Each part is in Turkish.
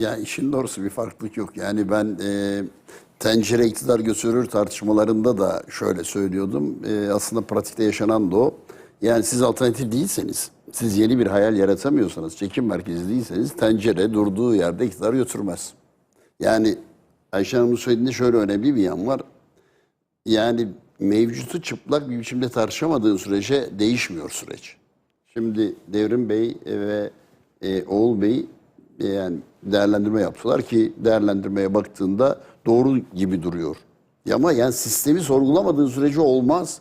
Ya işin doğrusu bir farklılık yok. Yani ben e, tencere iktidar götürür tartışmalarında da şöyle söylüyordum. E, aslında pratikte yaşanan da o. Yani siz alternatif değilseniz, siz yeni bir hayal yaratamıyorsanız, çekim merkezi değilseniz tencere durduğu yerde iktidar götürmez. Yani Ayşe Hanım'ın söylediğinde şöyle önemli bir yan var. Yani mevcutu çıplak bir biçimde tartışamadığın sürece değişmiyor süreç. Şimdi Devrim Bey ve e, Oğul Bey yani değerlendirme yaptılar ki değerlendirmeye baktığında doğru gibi duruyor. Ya ama yani sistemi sorgulamadığın sürece olmaz.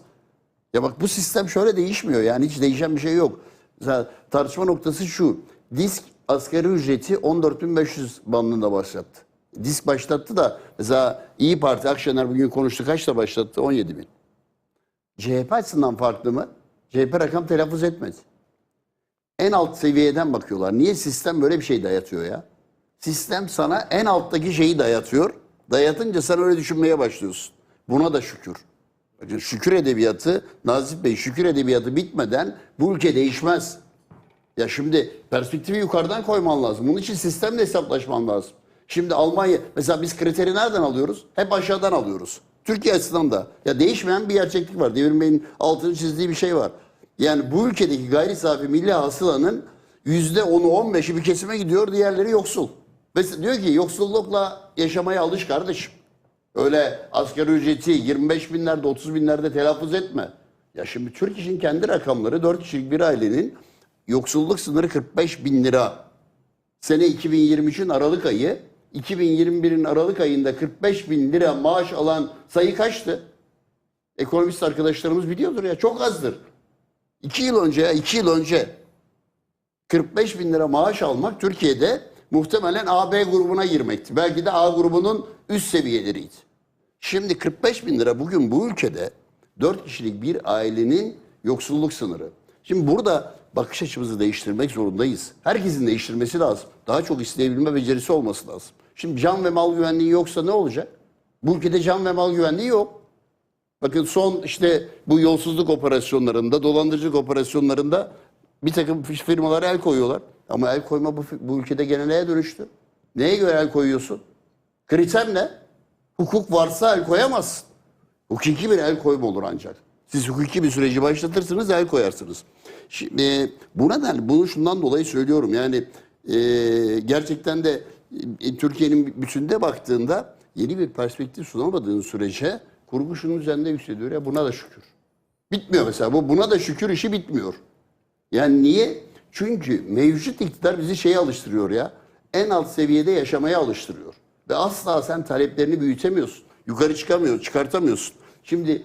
Ya bak bu sistem şöyle değişmiyor yani hiç değişen bir şey yok. Mesela tartışma noktası şu. Disk asgari ücreti 14.500 bandında başlattı. Disk başlattı da mesela İyi Parti Akşener bugün konuştu kaçta başlattı? 17 bin. CHP açısından farklı mı? CHP rakam telaffuz etmedi. En alt seviyeden bakıyorlar. Niye sistem böyle bir şey dayatıyor ya? Sistem sana en alttaki şeyi dayatıyor. Dayatınca sen öyle düşünmeye başlıyorsun. Buna da şükür. Şükür edebiyatı, Nazif Bey şükür edebiyatı bitmeden bu ülke değişmez. Ya şimdi perspektifi yukarıdan koyman lazım. Bunun için sistemle hesaplaşman lazım. Şimdi Almanya, mesela biz kriteri nereden alıyoruz? Hep aşağıdan alıyoruz. Türkiye açısından da. Ya değişmeyen bir gerçeklik var. Devrim Bey'in altını çizdiği bir şey var. Yani bu ülkedeki gayri safi milli hasılanın %10'u 15'i bir kesime gidiyor, diğerleri yoksul. Mesela diyor ki yoksullukla yaşamaya alış kardeşim. Öyle asgari ücreti 25 binlerde 30 binlerde telaffuz etme. Ya şimdi Türk İş'in kendi rakamları 4 kişilik bir ailenin yoksulluk sınırı 45 bin lira. Sene 2023'ün Aralık ayı 2021'in Aralık ayında 45 bin lira maaş alan sayı kaçtı? Ekonomist arkadaşlarımız biliyordur ya çok azdır. 2 yıl önce ya 2 yıl önce 45 bin lira maaş almak Türkiye'de muhtemelen AB grubuna girmekti. Belki de A grubunun üst seviyeleriydi. Şimdi 45 bin lira bugün bu ülkede 4 kişilik bir ailenin yoksulluk sınırı. Şimdi burada bakış açımızı değiştirmek zorundayız. Herkesin değiştirmesi lazım. Daha çok isteyebilme becerisi olması lazım. Şimdi can ve mal güvenliği yoksa ne olacak? Bu ülkede can ve mal güvenliği yok. Bakın son işte bu yolsuzluk operasyonlarında, dolandırıcılık operasyonlarında bir takım firmalara el koyuyorlar. Ama el koyma bu, bu ülkede geleneğe dönüştü. Neye göre el koyuyorsun? Kriter ne? Hukuk varsa el koyamazsın. Hukuki bir el koyma olur ancak. Siz hukuki bir süreci başlatırsınız, el koyarsınız. Şimdi, e, bu nedenle bunu şundan dolayı söylüyorum. Yani e, gerçekten de e, Türkiye'nin bütünde baktığında yeni bir perspektif sunamadığın sürece kurgu şunun üzerinde yükseliyor ya buna da şükür. Bitmiyor mesela bu buna da şükür işi bitmiyor. Yani niye? Çünkü mevcut iktidar bizi şeye alıştırıyor ya. En alt seviyede yaşamaya alıştırıyor. Ve asla sen taleplerini büyütemiyorsun. Yukarı çıkamıyorsun, çıkartamıyorsun. Şimdi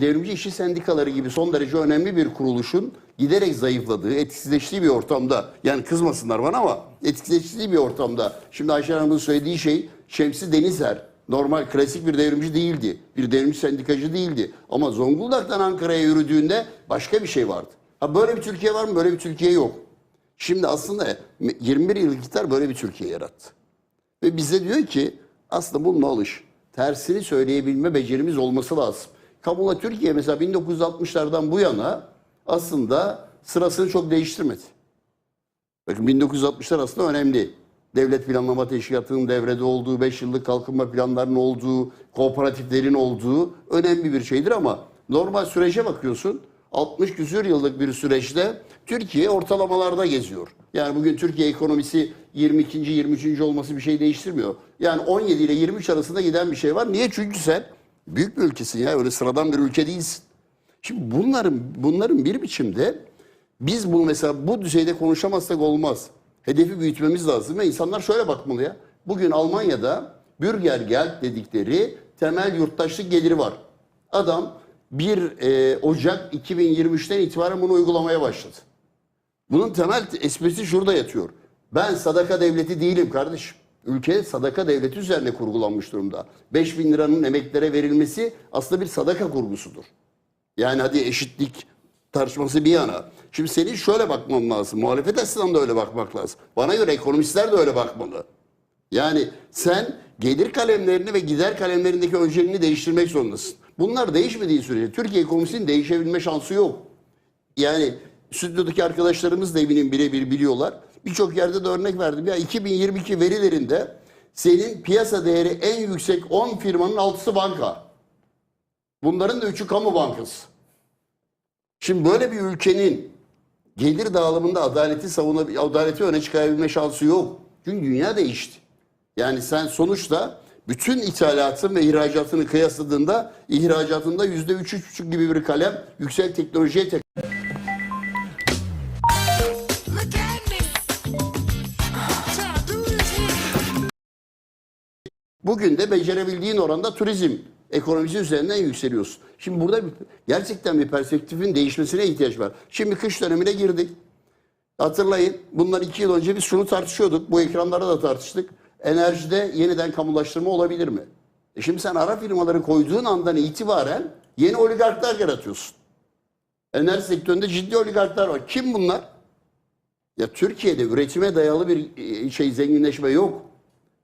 devrimci işçi sendikaları gibi son derece önemli bir kuruluşun giderek zayıfladığı, etkisizleştiği bir ortamda, yani kızmasınlar bana ama etkisizleştiği bir ortamda. Şimdi Ayşe Hanım'ın söylediği şey Şemsi Denizer. Normal klasik bir devrimci değildi. Bir devrimci sendikacı değildi. Ama Zonguldak'tan Ankara'ya yürüdüğünde başka bir şey vardı. Ha böyle bir Türkiye var mı? Böyle bir Türkiye yok. Şimdi aslında 21 yıllık iktidar böyle bir Türkiye yarattı. Ve bize diyor ki aslında bununla alış. Tersini söyleyebilme becerimiz olması lazım. Kamula Türkiye mesela 1960'lardan bu yana aslında sırasını çok değiştirmedi. Bakın 1960'lar aslında önemli. Devlet Planlama Teşkilatı'nın devrede olduğu, 5 yıllık kalkınma planlarının olduğu, kooperatiflerin olduğu önemli bir şeydir ama normal sürece bakıyorsun. 60 küsür yıllık bir süreçte Türkiye ortalamalarda geziyor. Yani bugün Türkiye ekonomisi 22. 23. olması bir şey değiştirmiyor. Yani 17 ile 23 arasında giden bir şey var. Niye? Çünkü sen büyük bir ülkesin ya. Öyle sıradan bir ülke değilsin. Şimdi bunların bunların bir biçimde biz bunu mesela bu düzeyde konuşamazsak olmaz. Hedefi büyütmemiz lazım ve insanlar şöyle bakmalı ya. Bugün Almanya'da Bürgergeld dedikleri temel yurttaşlık geliri var. Adam 1 e, Ocak 2023'ten itibaren bunu uygulamaya başladı. Bunun temel esprisi şurada yatıyor. Ben sadaka devleti değilim kardeşim. Ülke sadaka devleti üzerine kurgulanmış durumda. 5 bin liranın emeklilere verilmesi aslında bir sadaka kurgusudur. Yani hadi eşitlik tartışması bir yana. Şimdi senin şöyle bakman lazım. Muhalefet açısından da öyle bakmak lazım. Bana göre ekonomistler de öyle bakmalı. Yani sen gelir kalemlerini ve gider kalemlerindeki önceliğini değiştirmek zorundasın. Bunlar değişmediği sürece Türkiye ekonomisinin değişebilme şansı yok. Yani stüdyodaki arkadaşlarımız da eminim birebir biliyorlar. Birçok yerde de örnek verdim. Ya 2022 verilerinde senin piyasa değeri en yüksek 10 firmanın 6'sı banka. Bunların da 3'ü kamu bankası. Şimdi böyle bir ülkenin gelir dağılımında adaleti savunabil, adaleti öne çıkarabilme şansı yok. Çünkü dünya değişti. Yani sen sonuçta bütün ithalatın ve ihracatını kıyasladığında ihracatında yüzde üç, üç buçuk gibi bir kalem yüksek teknolojiye tek. Bugün de becerebildiğin oranda turizm ekonomisi üzerinden yükseliyorsun. Şimdi burada bir, gerçekten bir perspektifin değişmesine ihtiyaç var. Şimdi kış dönemine girdik. Hatırlayın bundan iki yıl önce biz şunu tartışıyorduk. Bu ekranlarda da tartıştık. Enerjide yeniden kamulaştırma olabilir mi? E şimdi sen ara firmaları koyduğun andan itibaren yeni oligarklar yaratıyorsun. Enerji sektöründe ciddi oligarklar var. Kim bunlar? Ya Türkiye'de üretime dayalı bir e, şey zenginleşme yok.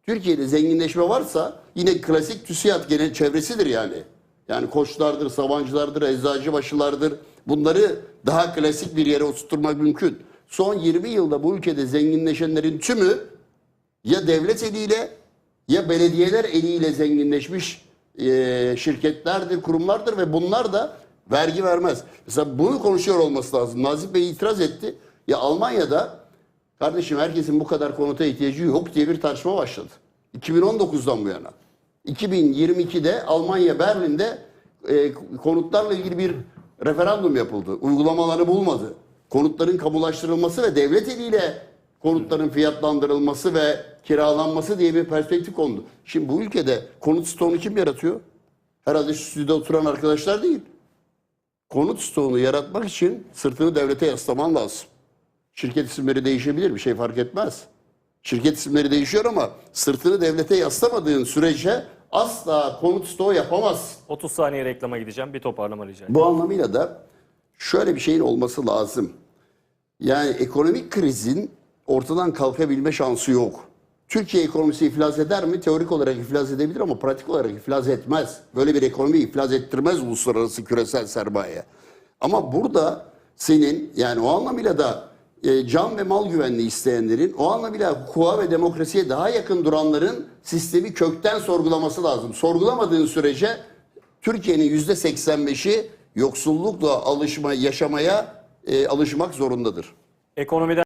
Türkiye'de zenginleşme varsa yine klasik TÜSİAD genel çevresidir yani. Yani koçlardır, sabancılardır, eczacıbaşılardır. Bunları daha klasik bir yere oturtmak mümkün. Son 20 yılda bu ülkede zenginleşenlerin tümü ya devlet eliyle ya belediyeler eliyle zenginleşmiş e, şirketlerdir, kurumlardır ve bunlar da vergi vermez. Mesela bunu konuşuyor olması lazım. Nazif Bey itiraz etti. Ya Almanya'da kardeşim herkesin bu kadar konuta ihtiyacı yok diye bir tartışma başladı. 2019'dan bu yana. 2022'de Almanya Berlin'de e, konutlarla ilgili bir referandum yapıldı. Uygulamaları bulmadı. Konutların kamulaştırılması ve devlet eliyle konutların fiyatlandırılması ve kiralanması diye bir perspektif kondu. Şimdi bu ülkede konut stoğunu kim yaratıyor? Herhalde şu stüdyoda oturan arkadaşlar değil. Konut stoğunu yaratmak için sırtını devlete yaslaman lazım. Şirket isimleri değişebilir bir şey fark etmez. Şirket isimleri değişiyor ama sırtını devlete yaslamadığın sürece asla konut stoğu yapamazsın. 30 saniye reklama gideceğim. Bir toparlama rica. Bu anlamıyla da şöyle bir şeyin olması lazım. Yani ekonomik krizin ortadan kalkabilme şansı yok. Türkiye ekonomisi iflas eder mi? Teorik olarak iflas edebilir ama pratik olarak iflas etmez. Böyle bir ekonomi iflas ettirmez uluslararası küresel sermaye. Ama burada senin yani o anlamıyla da e, can ve mal güvenliği isteyenlerin, o anlamıyla hukuka ve demokrasiye daha yakın duranların sistemi kökten sorgulaması lazım. Sorgulamadığın sürece Türkiye'nin yüzde 85'i yoksullukla alışma, yaşamaya e, alışmak zorundadır. Ekonomiden